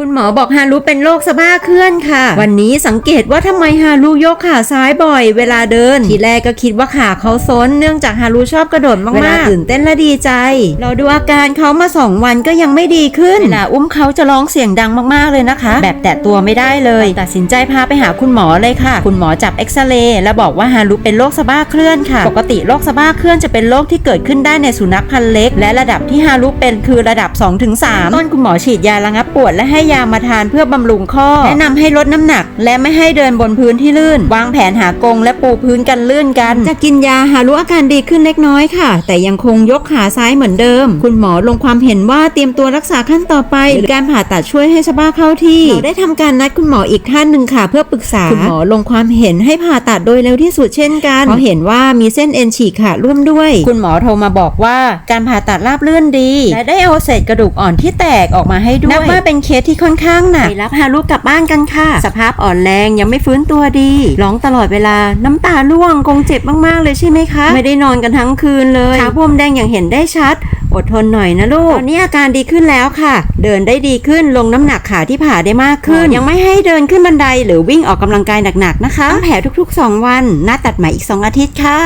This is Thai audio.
คุณหมอบอกฮารุเป็นโรคสะบ้าเคลื่อนค่ะ วันนี้สังเกตว่าทำไมฮารุยกขาซ้ายบ่อย เวลาเดิน ทีแรกก็คิดว่าขาเขาซนเนื่องจากฮารุชอบกระโดดมากๆเวลาตื่นเต้นและดีใจ เราดูอาการเขามาสองวันก็ยังไม่ดีขึ้นเวลาอุ้มเขาจะร้องเสียงดังมากๆเลยนะคะ แบบแตะตัวไม่ได้เลย ตัดสินใจพาไปหาคุณหมอเลยค่ะ คุณหมอจับเอ็กซเรย์และบอกว่าฮารุเป็นโรคสะบ้าเคลื่อนค่ะ ปกติโรคสะบ้าเคลื่อนจะเป็นโรคที่เกิดขึ้นได้ในสุนัขพันธุ์เล็ก และระดับที่ฮารุเป็นคือระดับ 2-3ต้นคุณหมอฉีดยาระงับปวดและให้ยามาทานเพื่อบำรุงข้อ แนะนำให้ลดน้ำหนัก และไม่ให้เดินบนพื้นที่ลื่น วางแผนหากรงและปูพื้นกันลื่นกัน จะกินยาฮารุอาการดีขึ้นเล็กน้อยค่ะ แต่ยังคงยกขาซ้ายเหมือนเดิม คุณหมอลงความเห็นว่าเตรียมตัวรักษาขั้นต่อไป หรือการผ่าตัดช่วยให้สะบ้าเข้าที่เราได้ทำการนัดคุณหมออีกท่านหนึ่งค่ะ เพื่อปรึกษาคุณหมอลงความเห็นให้ผ่าตัดโดยเร็วที่สุดเช่นกันเพราะเห็นว่ามีเส้นเอ็นฉีกขาดร่วมด้วย คุณหมอโทรมาบอกว่าการผ่าตัดราบรื่นดีและได้เอาเศษกระดูกอ่อนที่แตกออกมาให้ด้วยนับว่าเป็นเคสที่ค่อนข้างหนักไปรับฮารุกลับบ้านกันค่ะ สภาพอ่อนแรงยังไม่ฟื้นตัวดี ร้องตลอดเวลา น้ำตาร่วงคงเจ็บมากๆเลยใช่ไหมคะ ไม่ได้นอนกันทั้งคืนเลยขาบวมแดงอย่างเห็นได้ชัด อดทนหน่อยนะลูก ตอนนี้อาการดีขึ้นแล้วค่ะ เดินได้ดีขึ้นลงน้ำหนักขาที่ผ่าได้มากขึ้น ยังไม่ให้เดินขึ้นบันไดหรือวิ่งออกกำลังกายหนักๆนะคะ แผลทุกๆ 2 วัน นัดตัดใหม่อีก 2 อาทิตย์ค่ะ